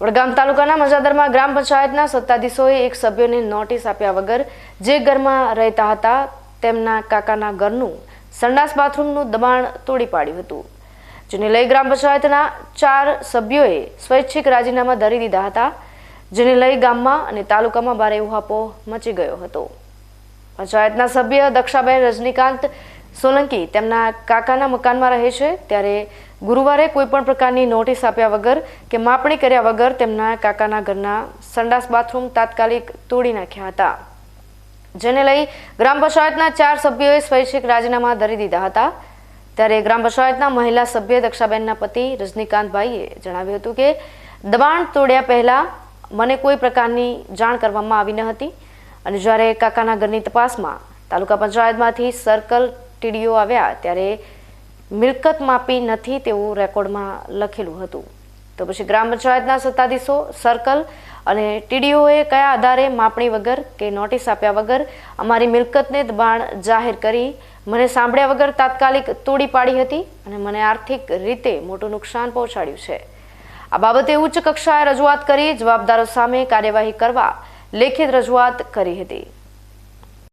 વડગામ તાલુકાના મજાદરમાં ગ્રામ પંચાયતના સત્તાધીશોએ એક સભ્યોને નોટિસ આપ્યા વગર જે ઘરમાં રહેતા હતા, તેમના કાકાના ઘરનું સંડાસ બાથરૂમનું દબાણ તોડી પાડ્યું હતું. જેને લઈ ગ્રામ પંચાયતના ચાર સભ્યોએ સ્વૈચ્છિક રાજીનામા ધરી દીધા હતા, જેને લઈ ગામમાં અને તાલુકામાં ભારે ઉહાપો મચી ગયો હતો. પંચાયતના સભ્ય દક્ષાબેન રજનીકાંત સોલંકી તેમના કાકાના મકાનમાં રહે છે, ત્યારે ગુરુવારે કોઈ પણ પ્રકારની નોટિસ આપ્યા વગર કે માપણી કર્યા વગર તેમના કાકાના ઘરના સંડાસ બાથરૂમ તાત્કાલિક તોડી નાખ્યા હતા, જેને લઈ ગ્રામ પંચાયતના ચાર સભ્યોએ સ્વૈચ્છિક રાજીનામા ધરી દીધા હતા. ત્યારે ગ્રામ પંચાયતના મહિલા સભ્ય દક્ષાબેનના પતિ રજનીકાંતભાઈએ જણાવ્યું હતું કે, દબાણ તોડ્યા પહેલા મને કોઈ પ્રકારની જાણ કરવામાં આવી ન હતી અને જ્યારે કાકાના ઘરની તપાસમાં તાલુકા પંચાયતમાંથી સર્કલ ટીડીઓ આવ્યા ત્યારે મિલકત માપી નથી તેવું રેકોર્ડમાં લખેલું હતું. તો પછી ગ્રામ પંચાયતના સત્તાધીશો સર્કલ અને ટીડીઓએ કયા આધારે માપણી વગર કે નોટિસ આપ્યા વગર અમારી મિલકતને દબાણ જાહેર કરી મને સાંભળ્યા વગર તાત્કાલિક તોડી પાડી હતી અને મને આર્થિક રીતે મોટું નુકસાન પહોંચાડ્યું છે. આ બાબતે ઉચ્ચ કક્ષાએ રજૂઆત કરી જવાબદારો સામે કાર્યવાહી કરવા લેખિત રજૂઆત કરી હતી.